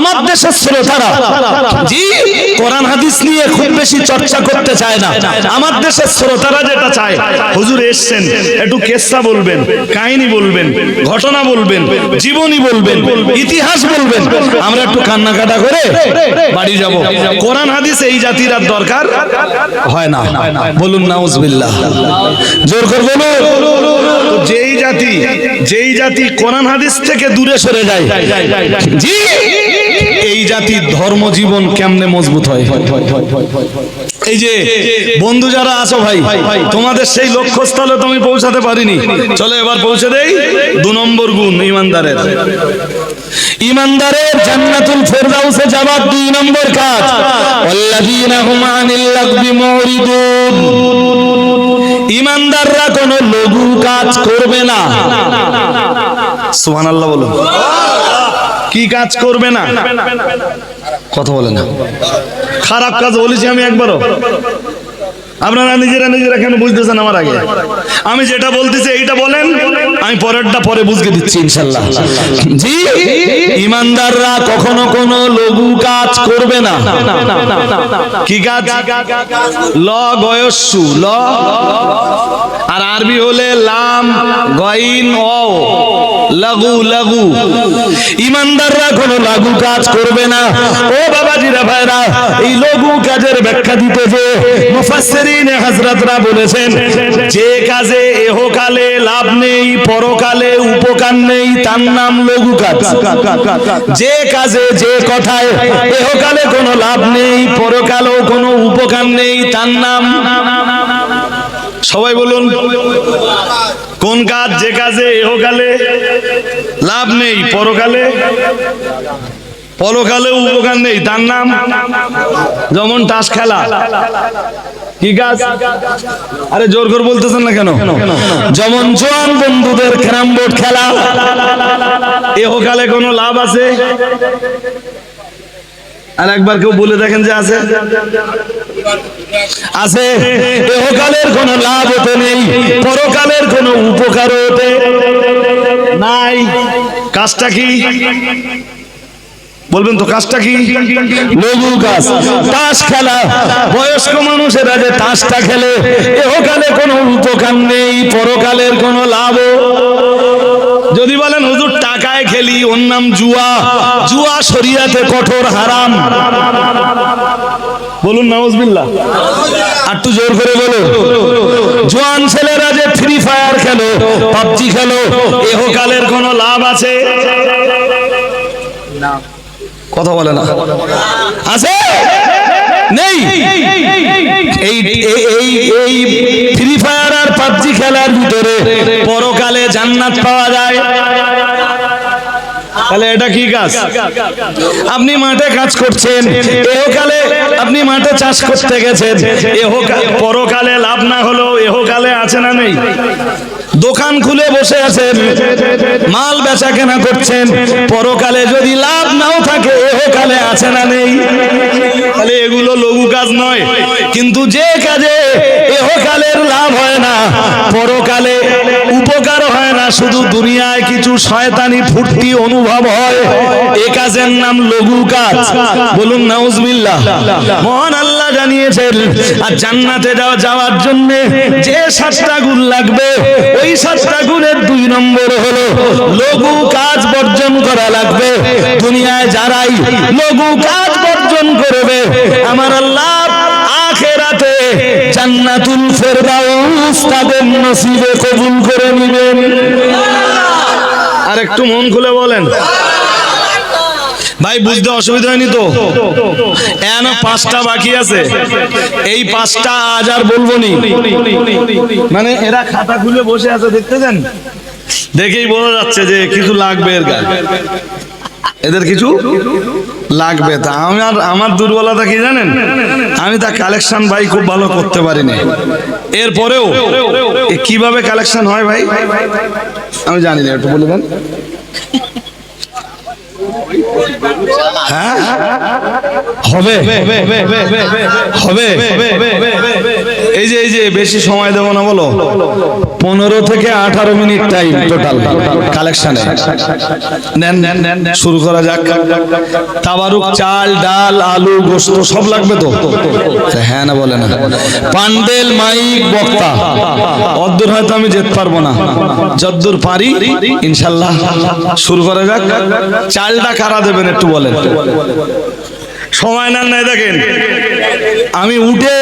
আমার দেশের শ্রোতারা, জি, কোরআন হাদিস নিয়ে খুব বেশি চর্চা করতে চায় না। আমার দেশের শ্রোতারা যেটা চায়, হুজুর এসছেন, একটু কেসা বলবেন, কাহিনী বলবেন, ঘটনা বলবেন, জীবনী বলবেন, ইতিহাস বলবেন। আমরা একটু কান্নাকাটা করে বাড়ি যাব। কোরআন হাদিস এই জাতির আর দরকার হয় না। বলুন, নাউজবিল্লাহ। জোর করে বলুন। যেই জাতি যেই জাতি কোরআন হাদিস থেকে দূরে সরে যায়, জি জাতির ধর্মজীবন কেমনে মজবুত হয়? এই যে বন্ধু যারা আছো ভাই, তোমাদের সেই লক্ষ্যস্থলে তুমি পৌঁছাতে পারিনি। চলো এবার পৌঁছে দেই দু নম্বর গুণ, ইমানদারের। ইমানদারের জান্নাতুল ফেরদাউসে যাবার দুই নম্বর কাজ। ওয়াল্লাযীনা হুম আনিল লাগবি মুরিদুন। ইমানদাররা কোনো লঘু কাজ করবে না। সুবহানাল্লাহ বলুন। কি কাজ করবে না? কথা বলে না। খারাপ কাজ বলেছি আমি একবারও। আপনারা নিজেরা নিজেরা কেন বুঝতেছেন আমার আগে? আমি যেটা বলতেছি এইটা বলেন, আমি পরেরটা পরে বুঝকে দিচ্ছি ইনশাল্লাহ। জি, ইমানদাররা কখনো কোনো লঘু কাজ করবে না। কি কাজ? ল গয়স্যু, ল। আর আরবি হলে লাম গইন ও লাগু লাগু। ইমানদাররা কোনো লাগু কাজ করবে না। ও বাবাজিরা ভাইরা এই লঘু কাজের ব্যাখ্যা দিতে যে মুফাসসিরিনে হযরতরা বলেছেন, যে কাজে এহকালে লাভ নেই, পরকালে উপকার নেই, তার নাম লঘু কাজ। যে কাজে, যে কথায় এহকালে কোনো লাভ নেই, পরকালেও কোনো উপকার নেই, তার নাম সবাই বলুন। কোন কাজ যে কাজে এহকালে লাভ নেই, পরকালে? পরকালে উপকার নেই, তার নাম যেমন তাস খেলা। কি কাজ আরে জোর করে বলতেছেন না কেন? যেমন জোয়ান বন্ধুদের ক্যারাম বোর্ড খেলা। এহকালে কোনো লাভ আছে? আর একবার কেউ বলে দেখেন যে আছে। আছে। এহকালের কোনো লাভ হতে নেই, পরকালের কোনো উপকার হতে নাই। কাজটা কি? বলবেন তো, কাজটা কি? লঘু কাজ। তাস খেলা। বয়স্ক মানুষেরা যে তাসটা খেলে এহকালে কোনো উপকার নেই, পরকালের কোনো লাভ যদি বলেন, হুজুর, টাকায় খেলি, ওর নাম জুয়া। জুয়া শরিয়াতে কঠোর হারাম। বলুন নাউজবিল্লাহ। আর একটু জোর করে বলো জোয়ান ছেলেরা যে ফ্রি ফায়ার খেলো পাবজি খেলো এহকালের কোনো লাভ আছে? কথা বলে না। আছে? নেই। এই- এই এই ফ্রি ফায়ার আর পাবজি খেলার ভিতরে পরকালে জান্নাত পাওয়া যায়। তাহলে এটা কি কাজ? আপনি মাঠে কাজ করছেন, এহকালে আপনি মাঠে চাষ করতে গেছেন পরকালে লাভ না হলেও এহকালে আছে না নেই? দোকান খুলে বসে আছেন, মাল বেচা কেনা করছেন, পরকালে যদি লাভ নাও থাকে, এহকালে আছে না নেই? তাহলে এগুলো লঘু কাজ নয়, কিন্তু যে কাজে এহকালের লাভ হয় না, পরকালে উপকার হয় না, শুধু দুনিয়ায় কিছু শয়তানি ফুর্তি অনুভব হয়। এ কাজের নাম লঘু কাজ। বলুন, নাউজবিল্লাহ। মহান আল্লাহ জানিয়েছেন, আর জান্নাতে যাওয়া যাওয়ার জন্য যে সাতটা গুণ লাগবে, ওই সাতটা গুণের দুই নম্বর হলো লঘু কাজ বর্জন করা লাগবে। দুনিয়ায় যারাই লঘু কাজ বর্জন করবে, আমার আল্লাহ জান্নাতুল ফেরদাউস তাদের নসিবে কবুল করে নেবেন। আর একটু মন খুলে বলেন। ভাই, বুঝতে অসুবিধা হয়নি তো? এন পাঁচটা বাকি আছে। এই পাঁচটা আজ আর বলব নি। মানে এরা খাতা খুলে বসে আছে, দেখতেছেন? দেখেই বোঝা যাচ্ছে যে কিছু লাগবে এর গায়ে। এদের কিছু? লাগবে তা। আমার আমার দুর্বলতা কি জানেন? আমি তা কালেকশন ভাই খুব ভালো করতে পারিনি। এরপরেও এ কীভাবে কালেকশন হয় ভাই? আমি জানি না, একটু বলবেন হ্যাঁ হবে হবে এই যে এই যে বেশি সময় দেবো না বলো পনেরো থেকে আঠারো মিনিট টাইম টোটাল কালেকশনে নেন শুরু করা যাক তাবারুক চাল ডাল আলু গোস্ত সব লাগবে তো হ্যাঁ না বলে না পান্ডেল মাইক বক্তা অদ্দূর হয়তো আমি যেতে পারব না যদ্দূর পারি ইনশাল্লাহ শুরু করা যাক চালটা কারা দেবেন একটু বলেন। সময় নেন নাই দেখেন। আমি উঠে